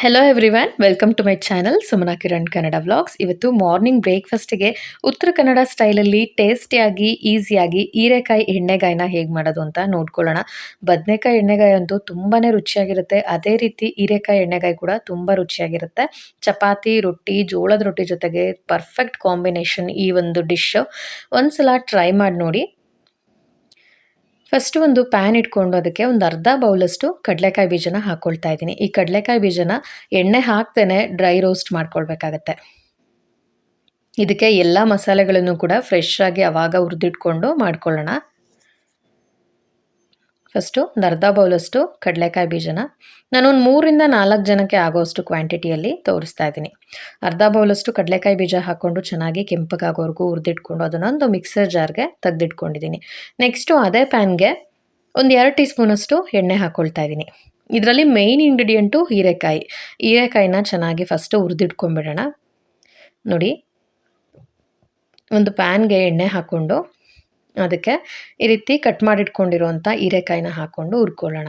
Hello everyone welcome to my channel Sumana Kiran Kannada vlogs ಇವತ್ತು morning ಬ್ರೇಕ್ಫಾಸ್ಟಿಗೆ ಉತ್ತರ ಕನ್ನಡ ಸ್ಟೈಲಲ್ಲಿ ಟೇಸ್ಟಿಯಾಗಿ ಈಸಿಯಾಗಿ ಹೀರೆಕಾಯಿ ಎಣ್ಣೆಗಾಯಿನ ಹೇಗೆ ಮಾಡೋದು ಅಂತ ನೋಡ್ಕೊಳ್ಳೋಣ. ಬದನೆಕಾಯಿ ಎಣ್ಣೆಗಾಯಿ ಅಂತೂ ತುಂಬಾ ರುಚಿಯಾಗಿರುತ್ತೆ. ಅದೇ ರೀತಿ ಹೀರೆಕಾಯಿ ಎಣ್ಣೆಗಾಯಿ ಕೂಡ ತುಂಬ ರುಚಿಯಾಗಿರುತ್ತೆ. ಚಪಾತಿ, ರೊಟ್ಟಿ, ಜೋಳದ ರೊಟ್ಟಿ ಜೊತೆಗೆ ಪರ್ಫೆಕ್ಟ್ ಕಾಂಬಿನೇಷನ್ ಈ ಒಂದು ಡಿಶ್ ಒಂದ್ಸಲ ಟ್ರೈ ಮಾಡಿ ನೋಡಿ. ಫಸ್ಟ್ ಒಂದು ಪ್ಯಾನ್ ಇಟ್ಕೊಂಡು ಅದಕ್ಕೆ ಒಂದು ಅರ್ಧ ಬೌಲಷ್ಟು ಕಡಲೆಕಾಯಿ ಬೀಜನ ಹಾಕ್ಕೊಳ್ತಾ ಇದ್ದೀನಿ. ಈ ಕಡಲೆಕಾಯಿ ಬೀಜನ ಎಣ್ಣೆ ಹಾಕ್ತೇನೆ ಡ್ರೈ ರೋಸ್ಟ್ ಮಾಡ್ಕೊಳ್ಬೇಕಾಗತ್ತೆ. ಇದಕ್ಕೆ ಎಲ್ಲ ಮಸಾಲೆಗಳನ್ನು ಕೂಡ ಫ್ರೆಶ್ ಆಗಿ ಅವಾಗ ಹುರಿದಿಟ್ಕೊಂಡು ಮಾಡ್ಕೊಳ್ಳೋಣ. ಫಸ್ಟು, ಒಂದು ಅರ್ಧ ಬೌಲಷ್ಟು ಕಡಲೆಕಾಯಿ ಬೀಜನ. ನಾನೊಂದು ಮೂರಿಂದ ನಾಲ್ಕು ಜನಕ್ಕೆ ಆಗೋಷ್ಟು ಕ್ವಾಂಟಿಟಿಯಲ್ಲಿ ತೋರಿಸ್ತಾ ಇದ್ದೀನಿ. ಅರ್ಧ ಬೌಲಷ್ಟು ಕಡಲೆಕಾಯಿ ಬೀಜ ಹಾಕ್ಕೊಂಡು ಚೆನ್ನಾಗಿ ಕೆಂಪಗಾಗೋವರೆಗೂ ಹುರಿದಿಟ್ಕೊಂಡು ಅದನ್ನೊಂದು ಮಿಕ್ಸರ್ ಜಾರ್ಗೆ ತೆಗೆದಿಟ್ಕೊಂಡಿದ್ದೀನಿ. ನೆಕ್ಸ್ಟು ಅದೇ ಪ್ಯಾನ್ಗೆ ಒಂದು ಎರಡು ಟೀ ಸ್ಪೂನಷ್ಟು ಎಣ್ಣೆ ಹಾಕ್ಕೊಳ್ತಾ ಇದ್ದೀನಿ. ಇದರಲ್ಲಿ ಮೇಯ್ನ್ ಇಂಗ್ರೀಡಿಯೆಂಟು ಹೀರೆಕಾಯಿ. ಹೀರೆಕಾಯಿನ ಚೆನ್ನಾಗಿ ಫಸ್ಟು ಹುರಿದಿಟ್ಕೊಂಡ್ಬಿಡೋಣ. ನೋಡಿ, ಒಂದು ಪ್ಯಾನ್ಗೆ ಎಣ್ಣೆ ಹಾಕ್ಕೊಂಡು ಅದಕ್ಕೆ ಈ ರೀತಿ ಕಟ್ ಮಾಡಿಟ್ಕೊಂಡಿರುವಂಥ ಹೀರೆಕಾಯಿನ ಹಾಕ್ಕೊಂಡು ಹುರ್ಕೊಳ್ಳೋಣ.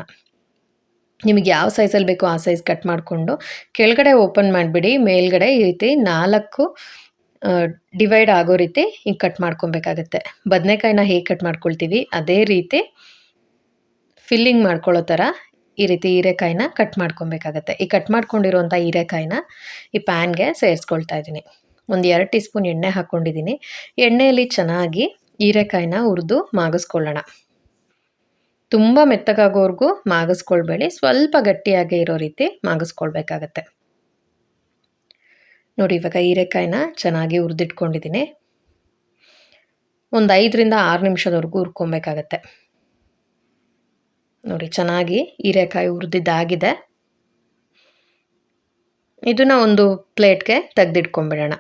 ನಿಮಗೆ ಯಾವ ಸೈಜಲ್ಲಿ ಬೇಕೋ ಆ ಸೈಜ್ ಕಟ್ ಮಾಡಿಕೊಂಡು ಕೆಳಗಡೆ ಓಪನ್ ಮಾಡಿಬಿಡಿ, ಮೇಲ್ಗಡೆ ಈ ರೀತಿ ನಾಲ್ಕು ಡಿವೈಡ್ ಆಗೋ ರೀತಿ ಹಿಂಗೆ ಕಟ್ ಮಾಡ್ಕೊಬೇಕಾಗತ್ತೆ. ಬದನೆಕಾಯಿನ ಹೇಗೆ ಕಟ್ ಮಾಡ್ಕೊಳ್ತೀವಿ, ಅದೇ ರೀತಿ ಫಿಲ್ಲಿಂಗ್ ಮಾಡ್ಕೊಳ್ಳೋ ಥರ ಈ ರೀತಿ ಹೀರೆಕಾಯಿನ ಕಟ್ ಮಾಡ್ಕೊಬೇಕಾಗತ್ತೆ. ಈ ಕಟ್ ಮಾಡ್ಕೊಂಡಿರುವಂಥ ಹೀರೆಕಾಯಿನ ಈ ಪ್ಯಾನ್ಗೆ ಸೇರಿಸ್ಕೊಳ್ತಾ ಇದ್ದೀನಿ. ಒಂದು ಎರಡು ಟೀ ಸ್ಪೂನ್ ಎಣ್ಣೆ ಹಾಕ್ಕೊಂಡಿದ್ದೀನಿ ಎಣ್ಣೆಯಲ್ಲಿ ಚೆನ್ನಾಗಿ ಹೀರೆಕಾಯಿನ ಹುರಿದು ಮಾಗಿಸ್ಕೊಳ್ಳೋಣ. ತುಂಬ ಮೆತ್ತಗಾಗೋವರೆಗೂ ಮಾಗಿಸ್ಕೊಳ್ಬೇಡಿ. ಸ್ವಲ್ಪ ಗಟ್ಟಿಯಾಗೇ ಇರೋ ರೀತಿ ಮಾಗಿಸ್ಕೊಳ್ಬೇಕಾಗತ್ತೆ. ನೋಡಿ, ಇವಾಗ ಹೀರೆಕಾಯಿನ ಚೆನ್ನಾಗಿ ಹುರಿದಿಟ್ಕೊಂಡಿದ್ದೀನಿ. ಒಂದು ಐದರಿಂದ ಆರು ನಿಮಿಷದವರೆಗೂ ಹುರ್ಕೊಬೇಕಾಗತ್ತೆ ನೋಡಿ, ಚೆನ್ನಾಗಿ ಹೀರೆಕಾಯಿ ಹುರಿದಿದ್ದಾಗಿದೆ. ಇದನ್ನ ಒಂದು ಪ್ಲೇಟ್ಗೆ ತೆಗೆದಿಟ್ಕೊಂಬಿಡೋಣ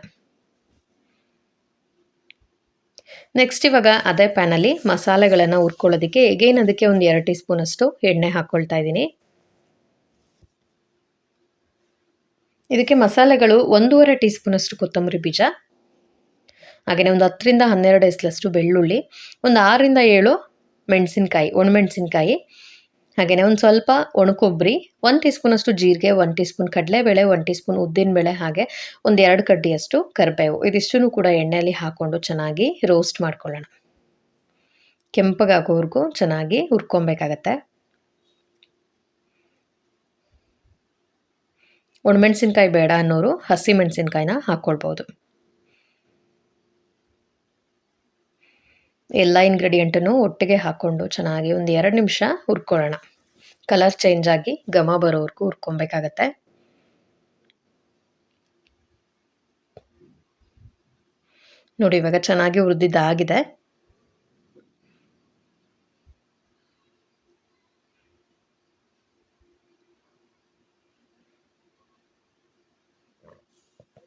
ನೆಕ್ಸ್ಟ್ ಇವಾಗ ಅದೇ ಪ್ಯಾನಲ್ಲಿ ಮಸಾಲೆಗಳನ್ನು ಹುರ್ಕೊಳ್ಳೋದಕ್ಕೆ ಎಗೇನ್ ಅದಕ್ಕೆ ಒಂದು ಎರಡು ಟೀ ಸ್ಪೂನಷ್ಟು ಎಣ್ಣೆ ಹಾಕ್ಕೊಳ್ತಾ ಇದ್ದೀನಿ. ಇದಕ್ಕೆ ಮಸಾಲೆಗಳು ಒಂದೂವರೆ ಟೀ ಸ್ಪೂನಷ್ಟು ಕೊತ್ತಂಬರಿ ಬೀಜ ಹಾಗೆಯೇ ಒಂದು ಹತ್ತರಿಂದ ಹನ್ನೆರಡು ಎಸ್ಲಷ್ಟು ಬೆಳ್ಳುಳ್ಳಿ, ಒಂದು ಆರರಿಂದ ಏಳು ಮೆಣಸಿನ್ಕಾಯಿ, ಒಣಮೆಣಸಿನ್ಕಾಯಿ ಹಾಗೆಯೇ ಒಂದು ಸ್ವಲ್ಪ ಒಣಕೊಬ್ಬರಿ ಒಂದು ಟೀ ಸ್ಪೂನಷ್ಟು ಜೀರಿಗೆ ಒಂದು ಟೀ ಸ್ಪೂನ್ ಕಡಲೆಬೇಳೆ ಒಂದು ಟೀ ಸ್ಪೂನ್ ಉದ್ದಿನಬೇಳೆ ಹಾಗೆ ಒಂದು ಎರಡು ಕಡ್ಡಿಯಷ್ಟು ಕರಿಬೇವು. ಇದಿಷ್ಟು ಕೂಡ ಎಣ್ಣೆಯಲ್ಲಿ ಹಾಕ್ಕೊಂಡು ಚೆನ್ನಾಗಿ ರೋಸ್ಟ್ ಮಾಡ್ಕೊಳ್ಳೋಣ. ಕೆಂಪಗಾಗೋವರೆಗೂ ಚೆನ್ನಾಗಿ ಹುರ್ಕೊಬೇಕಾಗತ್ತೆ. ಒಣಮೆಣಸಿನ್ಕಾಯಿ ಬೇಡ ಅನ್ನೋರು ಹಸಿ ಮೆಣಸಿನ್ಕಾಯಿನ ಹಾಕ್ಕೊಳ್ಬೋದು. ಎಲ್ಲ ಇಂಗ್ರೀಡಿಯೆಂಟನ್ನು ಒಟ್ಟಿಗೆ ಹಾಕ್ಕೊಂಡು ಚೆನ್ನಾಗಿ ಒಂದು ಎರಡು ನಿಮಿಷ ಹುರ್ಕೊಳ್ಳೋಣ. ಕಲರ್ ಚೇಂಜ್ ಆಗಿ ಘಮ ಬರೋವರೆಗೂ ಹುರ್ಕೊಬೇಕಾಗತ್ತೆ. ನೋಡಿ, ಇವಾಗ ಚೆನ್ನಾಗಿ ಹುರಿದಿದ್ದಾಗಿದೆ.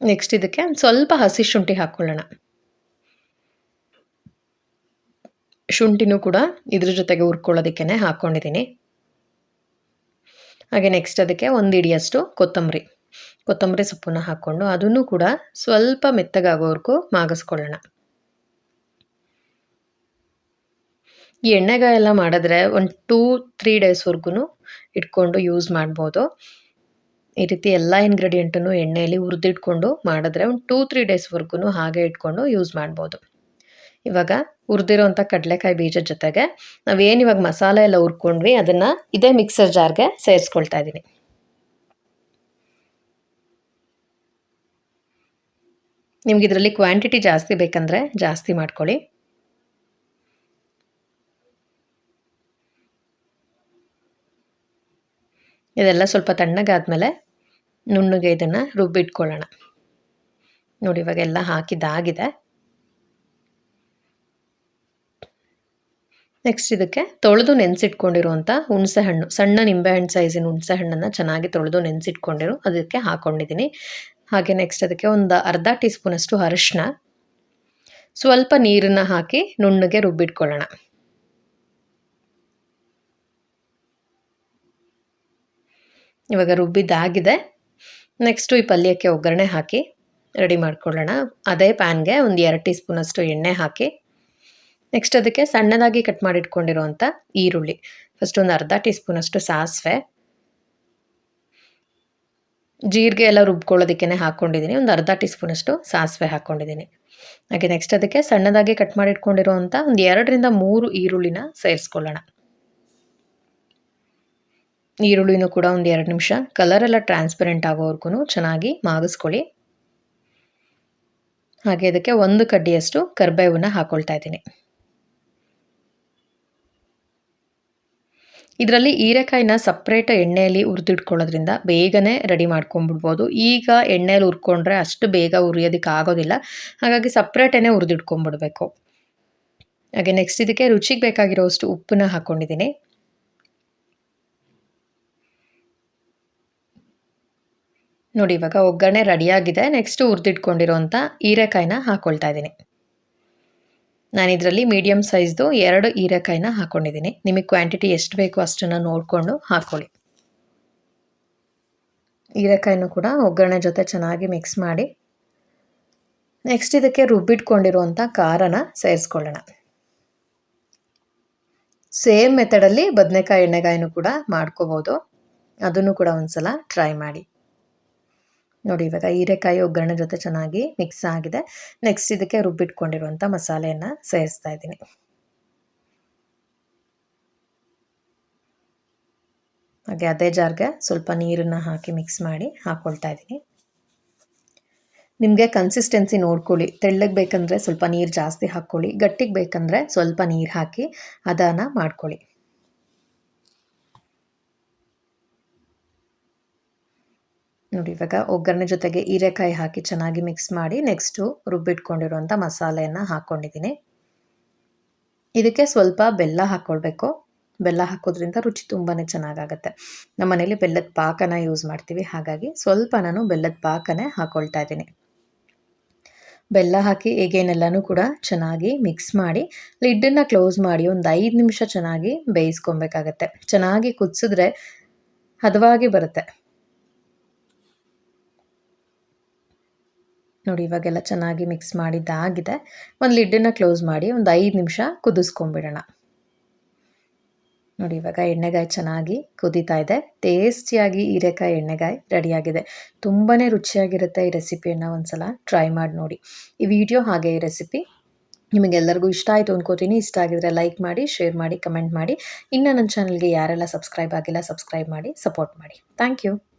ನೆಕ್ಸ್ಟ್ ಇದಕ್ಕೆ ಸ್ವಲ್ಪ ಹಸಿ ಶುಂಠಿ ಹಾಕ್ಕೊಳ್ಳೋಣ ಶುಂಠಿನೂ ಕೂಡ ಇದ್ರ ಜೊತೆಗೆ ಹುರ್ಕೊಳ್ಳೋದಕ್ಕೆ ಹಾಕ್ಕೊಂಡಿದ್ದೀನಿ ಹಾಗೆ ನೆಕ್ಸ್ಟ್ ಅದಕ್ಕೆ ಒಂದು ಇಡಿಯಷ್ಟು ಕೊತ್ತಂಬರಿ. ಕೊತ್ತಂಬರಿ ಸೊಪ್ಪನ್ನು ಹಾಕ್ಕೊಂಡು ಅದನ್ನು ಕೂಡ ಸ್ವಲ್ಪ ಮೆತ್ತಗಾಗೋವರೆಗೂ ಮಾಗಿಸ್ಕೊಳ್ಳೋಣ. ಈ ಎಣ್ಣೆಗಾಯೆಲ್ಲ ಮಾಡಿದ್ರೆ ಒಂದು ಟೂ ತ್ರೀ ಡೇಸ್ವರೆಗೂ ಇಟ್ಕೊಂಡು ಯೂಸ್ ಮಾಡ್ಬೋದು. ಈ ರೀತಿ ಎಲ್ಲ ಇಂಗ್ರೀಡಿಯೆಂಟನ್ನು ಎಣ್ಣೆಯಲ್ಲಿ ಹುರಿದಿಟ್ಕೊಂಡು ಮಾಡಿದ್ರೆ ಒಂದು ಟೂ ತ್ರೀ ಡೇಸ್ವರೆಗೂ ಹಾಗೆ ಇಟ್ಕೊಂಡು ಯೂಸ್ ಮಾಡ್ಬೋದು. ಇವಾಗ ಹುರಿದಿರೋಂಥ ಕಡಲೆಕಾಯಿ ಬೀಜದ ಜೊತೆಗೆ ನಾವೇನು ಇವಾಗ ಮಸಾಲೆ ಎಲ್ಲ ಹುರ್ಕೊಂಡ್ವಿ, ಅದನ್ನು ಇದೇ ಮಿಕ್ಸರ್ ಜಾರ್ಗೆ ಸೇರಿಸ್ಕೊಳ್ತಾ ಇದ್ದೀನಿ ನಿಮ್ಗೆ ಇದರಲ್ಲಿ ಕ್ವಾಂಟಿಟಿ ಜಾಸ್ತಿ ಬೇಕಂದರೆ ಜಾಸ್ತಿ ಮಾಡ್ಕೊಳ್ಳಿ. ಇದೆಲ್ಲ ಸ್ವಲ್ಪ ತಣ್ಣಗಾದ್ಮೇಲೆ ನುಣ್ಣಗೆ ಇದನ್ನು ರುಬ್ಬಿಟ್ಕೊಳ್ಳೋಣ. ನೋಡಿ ಇವಾಗೆಲ್ಲ ಹಾಕಿದ್ದಾಗಿದೆ. ನೆಕ್ಸ್ಟ್ ಇದಕ್ಕೆ ತೊಳೆದು ನೆನೆಸಿಟ್ಕೊಂಡಿರುವಂಥ ಹುಣಸೆ ಹಣ್ಣು. ಸಣ್ಣ ನಿಂಬೆಹಣ್ಣು ಸೈಜಿನ ಹುಣಸೆ ಹಣ್ಣನ್ನು ಚೆನ್ನಾಗಿ ತೊಳೆದು ನೆನೆಸಿಟ್ಕೊಂಡಿರು. ಅದಕ್ಕೆ ಹಾಕ್ಕೊಂಡಿದ್ದೀನಿ ಹಾಗೆ ನೆಕ್ಸ್ಟ್ ಅದಕ್ಕೆ ಒಂದು ಅರ್ಧ ಟೀ ಸ್ಪೂನಷ್ಟು ಅರಿಶಿನ ಸ್ವಲ್ಪ ನೀರನ್ನು ಹಾಕಿ ನುಣ್ಣಗೆ ರುಬ್ಬಿಟ್ಕೊಳ್ಳೋಣ. ಇವಾಗ ರುಬ್ಬಿದ್ದಾಗಿದೆ. ನೆಕ್ಸ್ಟು ಈ ಪಲ್ಯಕ್ಕೆ ಒಗ್ಗರಣೆ ಹಾಕಿ ರೆಡಿ ಮಾಡ್ಕೊಳ್ಳೋಣ. ಅದೇ ಪ್ಯಾನ್ಗೆ ಒಂದು ಎರಡು ಟೀ ಸ್ಪೂನಷ್ಟು ಎಣ್ಣೆ ಹಾಕಿ. ನೆಕ್ಸ್ಟ್ ಅದಕ್ಕೆ ಸಣ್ಣದಾಗಿ ಕಟ್ ಮಾಡಿಟ್ಕೊಂಡಿರುವಂಥ ಈರುಳ್ಳಿ. ಫಸ್ಟ್ ಒಂದು ಅರ್ಧ ಟೀ ಸ್ಪೂನಷ್ಟು ಸಾಸಿವೆ. ಜೀರಿಗೆ ಎಲ್ಲ ರುಬ್ಕೊಳ್ಳೋದಕ್ಕೆ ಹಾಕ್ಕೊಂಡಿದ್ದೀನಿ ಒಂದು ಅರ್ಧ ಟೀ ಸ್ಪೂನಷ್ಟು ಸಾಸಿವೆ ಹಾಕ್ಕೊಂಡಿದ್ದೀನಿ ಹಾಗೆ ನೆಕ್ಸ್ಟ್ ಅದಕ್ಕೆ ಸಣ್ಣದಾಗಿ ಕಟ್ ಮಾಡಿ ಇಟ್ಕೊಂಡಿರುವಂಥ ಒಂದು ಎರಡರಿಂದ ಮೂರು ಈರುಳ್ಳಿನ ಸೇರಿಸ್ಕೊಳ್ಳೋಣ. ಈರುಳ್ಳಿನೂ ಕೂಡ ಒಂದು ಎರಡು ನಿಮಿಷ. ಎಲ್ಲ ಟ್ರಾನ್ಸ್ಪರೆಂಟ್ ಆಗೋವರೆಗೂ ಚೆನ್ನಾಗಿ ಮಾಗಿಸ್ಕೊಳ್ಳಿ. ಹಾಗೆ ಅದಕ್ಕೆ ಒಂದು ಕಡ್ಡಿಯಷ್ಟು ಕರ್ಬೇವನ್ನ ಹಾಕ್ಕೊಳ್ತಾ ಇದ್ದೀನಿ. ಇದರಲ್ಲಿ ಹೀರೆಕಾಯಿನ ಸಪ್ರೇಟ್ ಎಣ್ಣೆಯಲ್ಲಿ ಹುರಿದಿಟ್ಕೊಳ್ಳೋದ್ರಿಂದ ಬೇಗನೆ ರೆಡಿ ಮಾಡ್ಕೊಂಬಿಡ್ಬೋದು ಈಗ ಎಣ್ಣೆಯಲ್ಲಿ ಹುರ್ಕೊಂಡ್ರೆ ಅಷ್ಟು ಬೇಗ ಹುರಿಯೋದಕ್ಕೆ ಆಗೋದಿಲ್ಲ. ಹಾಗಾಗಿ ಸಪ್ರೇಟೇ ಹುರಿದಿಟ್ಕೊಂಬಿಡ್ಬೇಕು ಹಾಗೆ ನೆಕ್ಸ್ಟ್ ಇದಕ್ಕೆ ರುಚಿಗೆ ಬೇಕಾಗಿರೋಷ್ಟು ಉಪ್ಪನ್ನ ಹಾಕ್ಕೊಂಡಿದ್ದೀನಿ ನೋಡಿ ಇವಾಗ ಒಗ್ಗರಣೆ ರೆಡಿಯಾಗಿದೆ ನೆಕ್ಸ್ಟ್ ಹುರಿದಿಟ್ಕೊಂಡಿರೋಂಥ ಹೀರೆಕಾಯಿನ ಹಾಕ್ಕೊಳ್ತಾ ಇದ್ದೀನಿ. ನಾನು ಇದರಲ್ಲಿ ಮೀಡಿಯಮ್ ಸೈಜ್ದು ಎರಡು ಹೀರೆಕಾಯಿನ ಹಾಕ್ಕೊಂಡಿದ್ದೀನಿ ನಿಮಗೆ ಕ್ವಾಂಟಿಟಿ ಎಷ್ಟು ಬೇಕು ಅಷ್ಟನ್ನು ನೋಡಿಕೊಂಡು ಹಾಕ್ಕೊಳ್ಳಿ ಹೀರೆಕಾಯಿನೂ ಕೂಡ ಒಗ್ಗರಣೆ ಜೊತೆ ಚೆನ್ನಾಗಿ ಮಿಕ್ಸ್ ಮಾಡಿ. ನೆಕ್ಸ್ಟ್ ಇದಕ್ಕೆ ರುಬ್ಬಿಟ್ಕೊಂಡಿರುವಂಥ ಖಾರನ ಸೇರಿಸ್ಕೊಳ್ಳೋಣ. ಸೇಮ್ ಮೆಥಡಲ್ಲಿ ಬದನೆಕಾಯಿ ಎಣ್ಣೆಗಾಯಿನೂ ಕೂಡ ಮಾಡ್ಕೋಬೋದು. ಅದನ್ನು ಕೂಡ ಒಂದ್ಸಲ ಟ್ರೈ ಮಾಡಿ. ನೋಡಿ, ಇವಾಗ ಹೀರೆಕಾಯಿ ಒಗ್ಗರಣೆ ಜೊತೆ ಚೆನ್ನಾಗಿ ಮಿಕ್ಸ್ ಆಗಿದೆ. ನೆಕ್ಸ್ಟ್ ಇದಕ್ಕೆ ರುಬ್ಬಿಟ್ಕೊಂಡಿರುವಂಥ ಮಸಾಲೆಯನ್ನು ಸೇರಿಸ್ತಾ ಇದ್ದೀನಿ. ಹಾಗೆ ಅದೇ ಜಾರ್ಗೆ ಸ್ವಲ್ಪ ನೀರನ್ನು ಹಾಕಿ ಮಿಕ್ಸ್ ಮಾಡಿ ಹಾಕ್ಕೊಳ್ತಾ ಇದ್ದೀನಿ. ನಿಮಗೆ ಕನ್ಸಿಸ್ಟೆನ್ಸಿ ನೋಡ್ಕೊಳ್ಳಿ. ತೆಳ್ಳಗೆ ಬೇಕಂದರೆ ಸ್ವಲ್ಪ ನೀರು ಜಾಸ್ತಿ ಹಾಕ್ಕೊಳ್ಳಿ. ಗಟ್ಟಿಗೆ ಬೇಕಂದರೆ ಸ್ವಲ್ಪ ನೀರು ಹಾಕಿ ಅದನ್ನು ಮಾಡ್ಕೊಳ್ಳಿ. ನೋಡಿ, ಇವಾಗ ಒಗ್ಗರಣೆ ಜೊತೆಗೆ ಹೀರೆಕಾಯಿ ಹಾಕಿ ಚೆನ್ನಾಗಿ ಮಿಕ್ಸ್ ಮಾಡಿ ನೆಕ್ಸ್ಟು ರುಬ್ಬಿಟ್ಕೊಂಡಿರುವಂಥ ಮಸಾಲೆಯನ್ನು ಹಾಕ್ಕೊಂಡಿದ್ದೀನಿ ಇದಕ್ಕೆ ಸ್ವಲ್ಪ ಬೆಲ್ಲ ಹಾಕ್ಕೊಳ್ಬೇಕು ಬೆಲ್ಲ ಹಾಕೋದ್ರಿಂದ ರುಚಿ ತುಂಬಾ ಚೆನ್ನಾಗಾಗತ್ತೆ. ನಮ್ಮ ಮನೇಲಿ ಬೆಲ್ಲದ ಪಾಕನ ಯೂಸ್ ಮಾಡ್ತೀವಿ. ಹಾಗಾಗಿ ಸ್ವಲ್ಪ ನಾನು ಬೆಲ್ಲದ ಪಾಕನೇ ಹಾಕ್ಕೊಳ್ತಾ ಇದ್ದೀನಿ. ಬೆಲ್ಲ ಹಾಕಿ ಹೇಗೇನೆಲ್ಲನೂ ಕೂಡ ಚೆನ್ನಾಗಿ ಮಿಕ್ಸ್ ಮಾಡಿ ಲಿಡ್ಡನ್ನು ಕ್ಲೋಸ್ ಮಾಡಿ ಒಂದು ಐದು ನಿಮಿಷ ಚೆನ್ನಾಗಿ ಬೇಯಿಸ್ಕೊಬೇಕಾಗತ್ತೆ ಚೆನ್ನಾಗಿ ಕುದಿಸಿದ್ರೆ ಹದವಾಗಿ ಬರುತ್ತೆ. ನೋಡಿ, ಇವಾಗೆಲ್ಲ ಚೆನ್ನಾಗಿ ಮಿಕ್ಸ್ ಮಾಡಿದ್ದಾಗಿದೆ ಒಂದು ಲಿಡ್ಡನ್ನು ಕ್ಲೋಸ್ ಮಾಡಿ ಒಂದು ಐದು ನಿಮಿಷ ಕುದಿಸ್ಕೊಂಬಿಡೋಣ ನೋಡಿ, ಇವಾಗ ಎಣ್ಣೆಗಾಯಿ ಚೆನ್ನಾಗಿ ಕುದೀತಾ ಇದೆ. ಟೇಸ್ಟಿಯಾಗಿ ಹೀರೆಕಾಯಿ ಎಣ್ಣೆಗಾಯಿ ರೆಡಿಯಾಗಿದೆ. ತುಂಬಾ ರುಚಿಯಾಗಿರುತ್ತೆ ಈ ರೆಸಿಪಿಯನ್ನು ಒಂದ್ಸಲ ಟ್ರೈ ಮಾಡಿ ನೋಡಿ. ಈ ವಿಡಿಯೋ ಹಾಗೆ ಈ ರೆಸಿಪಿ ನಿಮಗೆಲ್ಲರಿಗೂ ಇಷ್ಟ ಆಯಿತು ಅಂದ್ಕೋತೀನಿ ಇಷ್ಟ ಆಗಿದ್ರೆ ಲೈಕ್ ಮಾಡಿ ಶೇರ್ ಮಾಡಿ ಕಮೆಂಟ್ ಮಾಡಿ. ಇನ್ನು ನನ್ನ ಚಾನಲ್ಗೆ ಯಾರೆಲ್ಲ ಸಬ್ಸ್ಕ್ರೈಬ್ ಆಗಿಲ್ಲ ಸಬ್ಸ್ಕ್ರೈಬ್ ಮಾಡಿ ಸಪೋರ್ಟ್ ಮಾಡಿ. Thank you